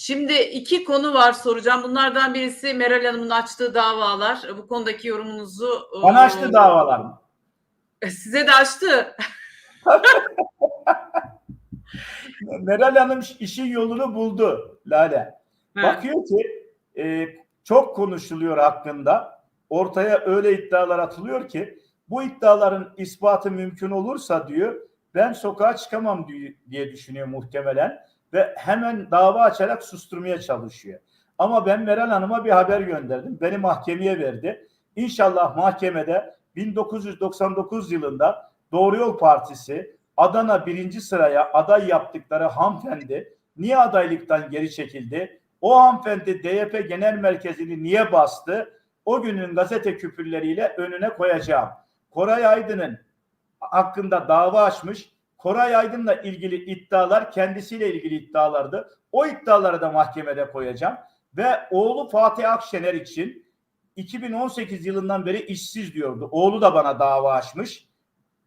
Şimdi iki konu var soracağım. Bunlardan birisi Meral Hanım'ın açtığı davalar. Bu konudaki yorumunuzu... Bana açtı davalar mı? Size de açtı. Meral Hanım işin yolunu buldu Lale. Ha. Bakıyor ki e, çok konuşuluyor hakkında. Ortaya öyle iddialar atılıyor ki bu iddiaların ispatı mümkün olursa diyor ben sokağa çıkamam diye düşünüyor muhtemelen ve hemen dava açarak susturmaya çalışıyor. Ama ben Meral Hanım'a bir haber gönderdim. Beni mahkemeye verdi. İnşallah mahkemede 1999 yılında Doğru Yol Partisi Adana birinci sıraya aday yaptıkları hanımefendi niye adaylıktan geri çekildi? O hanımefendi DYP Genel Merkezi'ni niye bastı? O günün gazete küpürleriyle önüne koyacağım. Koray Aydın'ın hakkında dava açmış. Koray Aydın'la ilgili iddialar kendisiyle ilgili iddialardı. O iddiaları da mahkemede koyacağım. Ve oğlu Fatih Akşener için 2018 yılından beri işsiz diyordu. Oğlu da bana dava açmış.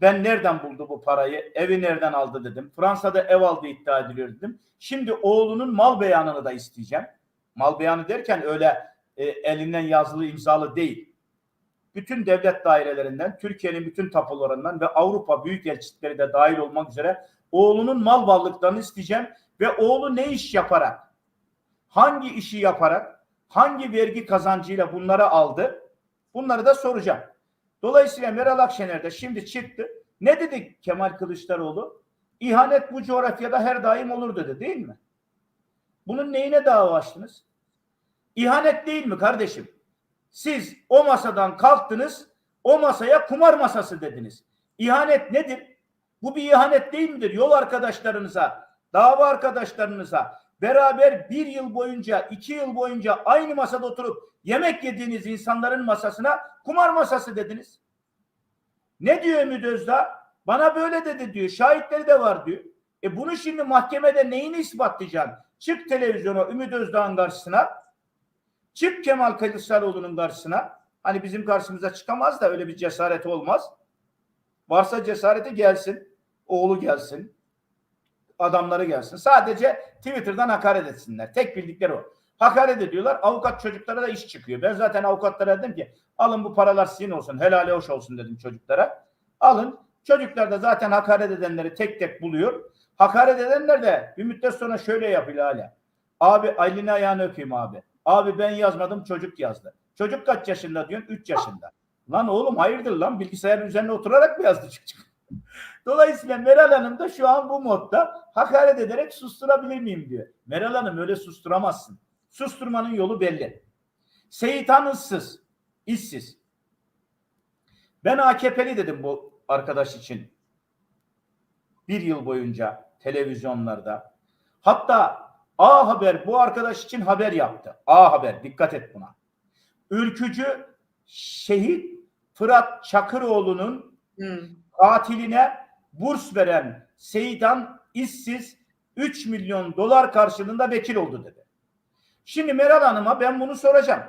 Ben nereden buldu bu parayı? Evi nereden aldı dedim. Fransa'da ev aldı iddia ediliyor dedim. Şimdi oğlunun mal beyanını da isteyeceğim. Mal beyanı derken öyle e, elinden yazılı imzalı değil. Bütün devlet dairelerinden, Türkiye'nin bütün tapularından ve Avrupa büyükelçilikleri de dahil olmak üzere oğlunun mal varlıklarını isteyeceğim ve oğlu ne iş yaparak, hangi işi yaparak, hangi vergi kazancıyla bunları aldı? Bunları da soracağım. Dolayısıyla Meral Akşener de şimdi çıktı. Ne dedi Kemal Kılıçdaroğlu? İhanet bu coğrafyada her daim olur dedi değil mi? Bunun neyine dava açtınız? İhanet değil mi kardeşim? Siz o masadan kalktınız, o masaya kumar masası dediniz. İhanet nedir? Bu bir ihanet değil midir? Yol arkadaşlarınıza, dava arkadaşlarınıza beraber bir yıl boyunca, iki yıl boyunca aynı masada oturup yemek yediğiniz insanların masasına kumar masası dediniz. Ne diyor Ümit Özdağ? Bana böyle dedi diyor. Şahitleri de var diyor. E bunu şimdi mahkemede neyini ispatlayacaksın? Çık televizyona Ümit Özdağ'ın karşısına. Çık Kemal Kılıçdaroğlu'nun karşısına. Hani bizim karşımıza çıkamaz da öyle bir cesareti olmaz. Varsa cesareti gelsin. Oğlu gelsin. Adamları gelsin. Sadece Twitter'dan hakaret etsinler. Tek bildikleri o. Hakaret ediyorlar. Avukat çocuklara da iş çıkıyor. Ben zaten avukatlara dedim ki alın bu paralar sizin olsun. Helale hoş olsun dedim çocuklara. Alın. Çocuklar da zaten hakaret edenleri tek tek buluyor. Hakaret edenler de bir müddet sonra şöyle yapıyor hala. Abi elini ayağını öpeyim abi. Abi ben yazmadım çocuk yazdı. Çocuk kaç yaşında diyorsun? 3 yaşında. Lan oğlum hayırdır lan bilgisayarın üzerine oturarak mı yazdı çocuk? Dolayısıyla Meral Hanım da şu an bu modda hakaret ederek susturabilir miyim diyor. Meral Hanım öyle susturamazsın. Susturmanın yolu belli. Seyitan ıssız, işsiz. Ben AKP'li dedim bu arkadaş için. Bir yıl boyunca televizyonlarda. Hatta A Haber bu arkadaş için haber yaptı. A Haber dikkat et buna. Ülkücü şehit Fırat Çakıroğlu'nun Hı. katiline burs veren Seyidan işsiz 3 milyon dolar karşılığında vekil oldu dedi. Şimdi Meral Hanım'a ben bunu soracağım.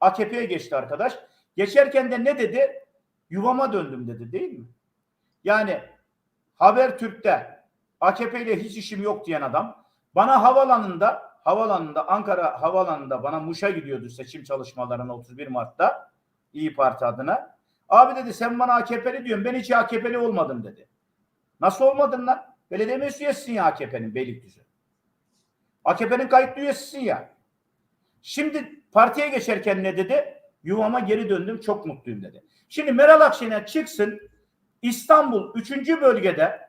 AKP'ye geçti arkadaş. Geçerken de ne dedi? Yuvama döndüm dedi değil mi? Yani Habertürk'te AKP ile hiç işim yok diyen adam bana havalanında havalanında Ankara havalanında bana Muş'a gidiyordu seçim çalışmalarına 31 Mart'ta İyi Parti adına. Abi dedi sen bana AKP'li diyorsun. Ben hiç AKP'li olmadım dedi. Nasıl olmadın lan? Belediye meclis üyesisin ya AKP'nin Beylikdüzü. AKP'nin kayıtlı üyesisin ya. Şimdi partiye geçerken ne dedi? Yuvama geri döndüm çok mutluyum dedi. Şimdi Meral Akşener çıksın İstanbul 3. bölgede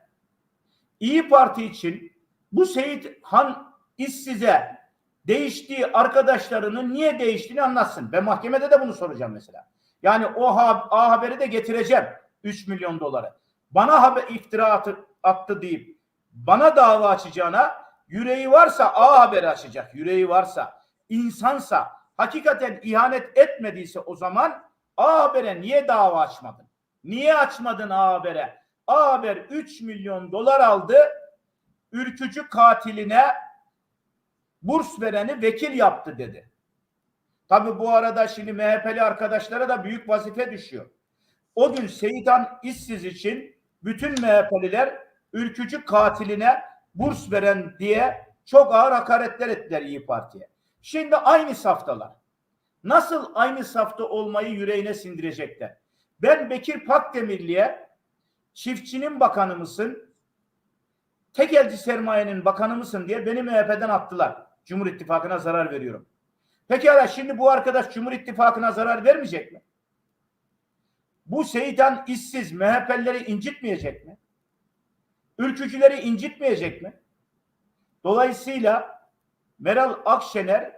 İyi Parti için bu Seyit Han işsize değiştiği arkadaşlarının niye değiştiğini anlatsın. Ben mahkemede de bunu soracağım mesela. Yani o A Haber'i de getireceğim 3 milyon doları. Bana haber iftira attı, attı deyip bana dava açacağına yüreği varsa A Haber'i açacak. Yüreği varsa, insansa, hakikaten ihanet etmediyse o zaman A Haber'e niye dava açmadın? Niye açmadın A Haber'e? A Haber 3 milyon dolar aldı. Ülkücü katiline burs vereni vekil yaptı dedi. Tabi bu arada şimdi MHP'li arkadaşlara da büyük vazife düşüyor. O gün Seyidan işsiz için bütün MHP'liler ülkücü katiline burs veren diye Çok ağır hakaretler ettiler İyi Parti'ye. Şimdi aynı saftalar. Nasıl aynı safta olmayı yüreğine sindirecekler? Ben Bekir Pakdemirli'ye çiftçinin bakanı mısın? Tekelci sermayenin bakanı mısın diye beni MHP'den attılar. Cumhur İttifakı'na zarar veriyorum. Pekala şimdi bu arkadaş Cumhur İttifakı'na zarar vermeyecek mi? Bu Seydan işsiz MHP'lileri incitmeyecek mi? Ülkücüleri incitmeyecek mi? Dolayısıyla Meral Akşener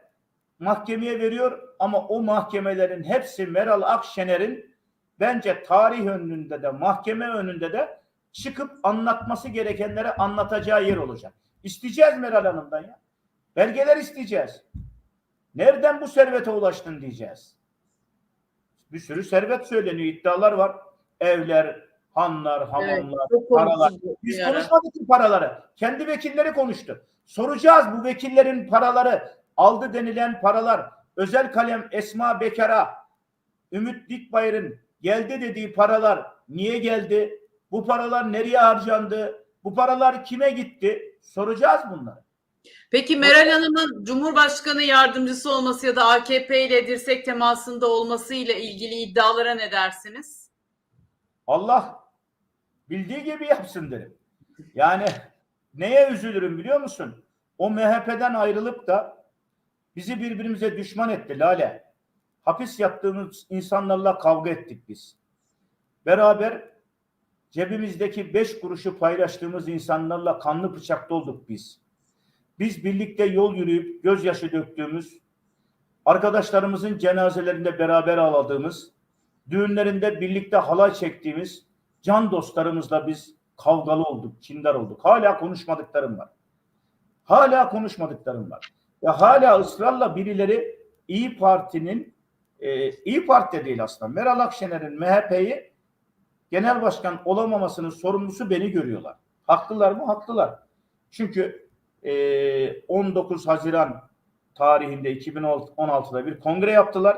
mahkemeye veriyor ama o mahkemelerin hepsi Meral Akşener'in bence tarih önünde de mahkeme önünde de çıkıp anlatması gerekenleri anlatacağı yer olacak. İsteyeceğiz Meral Hanım'dan ya. Belgeler isteyeceğiz. Nereden bu servete ulaştın diyeceğiz. Bir sürü servet söyleniyor, iddialar var. Evler, hanlar, hamamlar, çok paralar. Biz ara. konuşmadık ki paraları. Kendi vekilleri konuştu. Soracağız bu vekillerin paraları, aldı denilen paralar, özel kalem Esma Bekar'a, Ümit Dikbayır'ın geldi dediği paralar niye geldi? Bu paralar nereye harcandı? Bu paralar kime gitti? Soracağız bunları. Peki Meral Hanım'ın Cumhurbaşkanı yardımcısı olması ya da AKP ile dirsek temasında olması ile ilgili iddialara ne dersiniz? Allah bildiği gibi yapsın derim. Yani neye üzülürüm biliyor musun? O MHP'den ayrılıp da bizi birbirimize düşman etti Lale. Hapis yattığımız insanlarla kavga ettik biz. Beraber cebimizdeki beş kuruşu paylaştığımız insanlarla kanlı bıçakta olduk biz. Biz birlikte yol yürüyüp gözyaşı döktüğümüz, arkadaşlarımızın cenazelerinde beraber ağladığımız, düğünlerinde birlikte halay çektiğimiz can dostlarımızla biz kavgalı olduk, kindar olduk. Hala konuşmadıklarım var. Hala konuşmadıklarım var. Ve hala ısrarla birileri İyi Parti'nin e, İyi Parti de değil aslında. Meral Akşener'in MHP'yi genel başkan olamamasının sorumlusu beni görüyorlar. Haklılar mı? Haklılar. Çünkü e, 19 Haziran tarihinde 2016'da bir kongre yaptılar.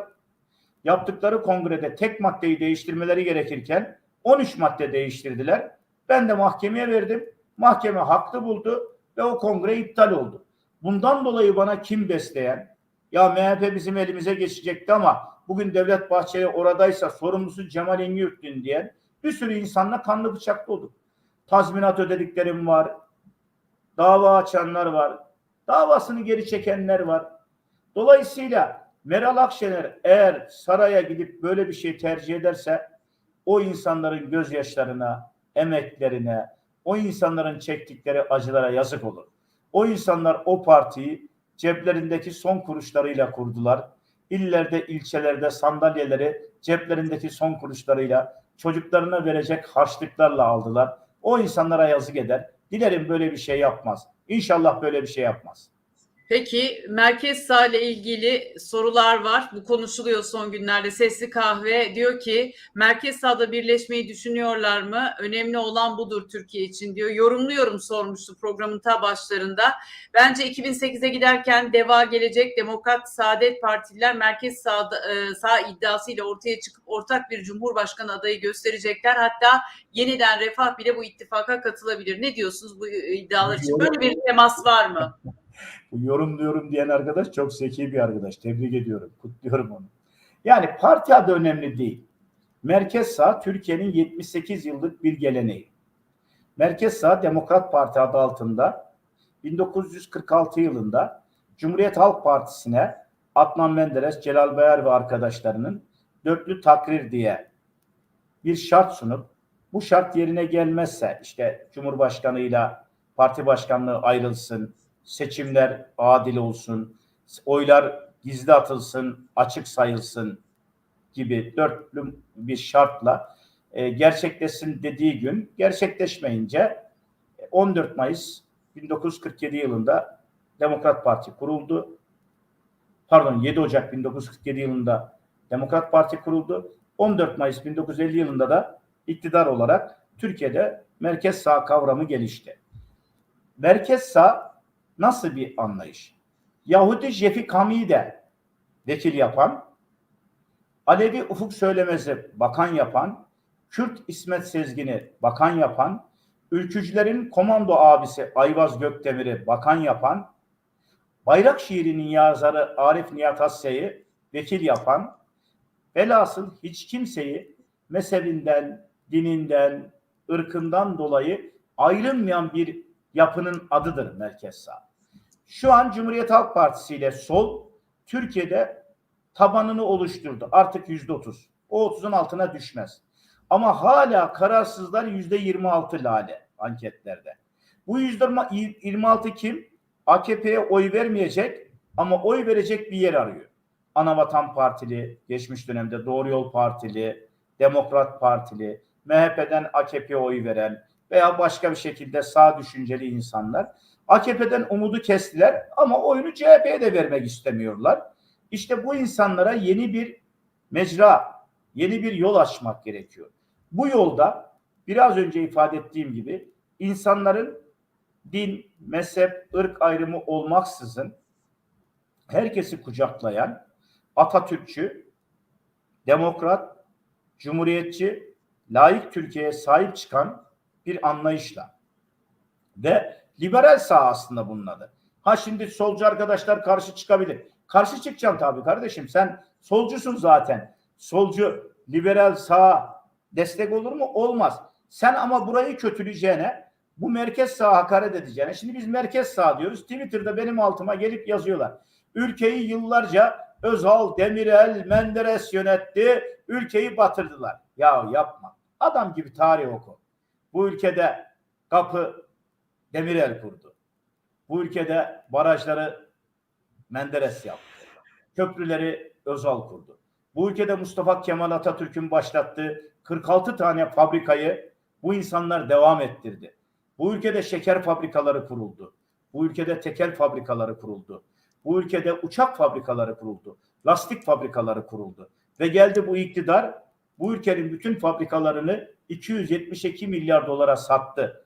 Yaptıkları kongrede tek maddeyi değiştirmeleri gerekirken 13 madde değiştirdiler. Ben de mahkemeye verdim. Mahkeme haklı buldu ve o kongre iptal oldu. Bundan dolayı bana kim besleyen ya MHP bizim elimize geçecekti ama bugün Devlet Bahçeli oradaysa sorumlusu Cemal Engin diyen bir sürü insanla kanlı bıçaklı olduk. Tazminat ödediklerim var. Dava açanlar var. Davasını geri çekenler var. Dolayısıyla Meral Akşener eğer saraya gidip böyle bir şey tercih ederse o insanların gözyaşlarına, emeklerine, o insanların çektikleri acılara yazık olur. O insanlar o partiyi ceplerindeki son kuruşlarıyla kurdular. İllerde, ilçelerde sandalyeleri ceplerindeki son kuruşlarıyla çocuklarına verecek harçlıklarla aldılar. O insanlara yazık eder. Dilerim böyle bir şey yapmaz. İnşallah böyle bir şey yapmaz. Peki merkez sağ ile ilgili sorular var. Bu konuşuluyor son günlerde. Sesli Kahve diyor ki merkez sağda birleşmeyi düşünüyorlar mı? Önemli olan budur Türkiye için diyor. Yorumluyorum sormuştu programın ta başlarında. Bence 2008'e giderken DEVA Gelecek, Demokrat, Saadet Partililer merkez sağda, e, sağ iddiasıyla ortaya çıkıp ortak bir cumhurbaşkanı adayı gösterecekler. Hatta yeniden Refah bile bu ittifaka katılabilir. Ne diyorsunuz bu iddialar için? Böyle bir temas var mı? Bu yorumluyorum diyen arkadaş çok zeki bir arkadaş. Tebrik ediyorum. Kutluyorum onu. Yani parti adı önemli değil. Merkez sağ Türkiye'nin 78 yıllık bir geleneği. Merkez sağ Demokrat Parti adı altında 1946 yılında Cumhuriyet Halk Partisi'ne Adnan Menderes, Celal Bayar ve arkadaşlarının dörtlü takrir diye bir şart sunup bu şart yerine gelmezse işte Cumhurbaşkanıyla parti başkanlığı ayrılsın, seçimler adil olsun, oylar gizli atılsın, açık sayılsın gibi dörtlü bir şartla e, gerçekleşsin dediği gün gerçekleşmeyince 14 Mayıs 1947 yılında Demokrat Parti kuruldu. Pardon 7 Ocak 1947 yılında Demokrat Parti kuruldu. 14 Mayıs 1950 yılında da iktidar olarak Türkiye'de merkez sağ kavramı gelişti. Merkez sağ nasıl bir anlayış? Yahudi Jefik Hami'yi de vekil yapan, Alevi Ufuk Söylemez'i bakan yapan, Kürt İsmet Sezgin'i bakan yapan, ülkücülerin komando abisi Ayvaz Gökdemir'i bakan yapan, bayrak şiirinin yazarı Arif Nihat Hasya'yı vekil yapan, velhasıl hiç kimseyi mezhebinden, dininden, ırkından dolayı ayrılmayan bir yapının adıdır merkez sağ. Şu an Cumhuriyet Halk Partisi ile sol Türkiye'de tabanını oluşturdu. Artık yüzde otuz. O otuzun altına düşmez. Ama hala kararsızlar yüzde yirmi altı lale anketlerde. Bu yüzde yirmi altı kim? AKP'ye oy vermeyecek ama oy verecek bir yer arıyor. Anavatan Partili, geçmiş dönemde Doğru Yol Partili, Demokrat Partili, MHP'den AKP'ye oy veren veya başka bir şekilde sağ düşünceli insanlar AKP'den umudu kestiler ama oyunu CHP'ye de vermek istemiyorlar. İşte bu insanlara yeni bir mecra, yeni bir yol açmak gerekiyor. Bu yolda biraz önce ifade ettiğim gibi insanların din, mezhep, ırk ayrımı olmaksızın herkesi kucaklayan Atatürkçü, demokrat, cumhuriyetçi, layık Türkiye'ye sahip çıkan bir anlayışla ve liberal sağ aslında bunun adı. Ha şimdi solcu arkadaşlar karşı çıkabilir. Karşı çıkacaksın tabii kardeşim. Sen solcusun zaten. Solcu, liberal sağ destek olur mu? Olmaz. Sen ama burayı kötüleyeceğine bu merkez sağ hakaret edeceğine. Şimdi biz merkez sağ diyoruz. Twitter'da benim altıma gelip yazıyorlar. Ülkeyi yıllarca Özal, Demirel, Menderes yönetti. Ülkeyi batırdılar. Ya yapma. Adam gibi tarih oku. Bu ülkede kapı Demirel kurdu. Bu ülkede barajları Menderes yaptı. Köprüleri Özal kurdu. Bu ülkede Mustafa Kemal Atatürk'ün başlattığı 46 tane fabrikayı bu insanlar devam ettirdi. Bu ülkede şeker fabrikaları kuruldu. Bu ülkede tekel fabrikaları kuruldu. Bu ülkede uçak fabrikaları kuruldu. Lastik fabrikaları kuruldu. Ve geldi bu iktidar bu ülkenin bütün fabrikalarını 272 milyar dolara sattı.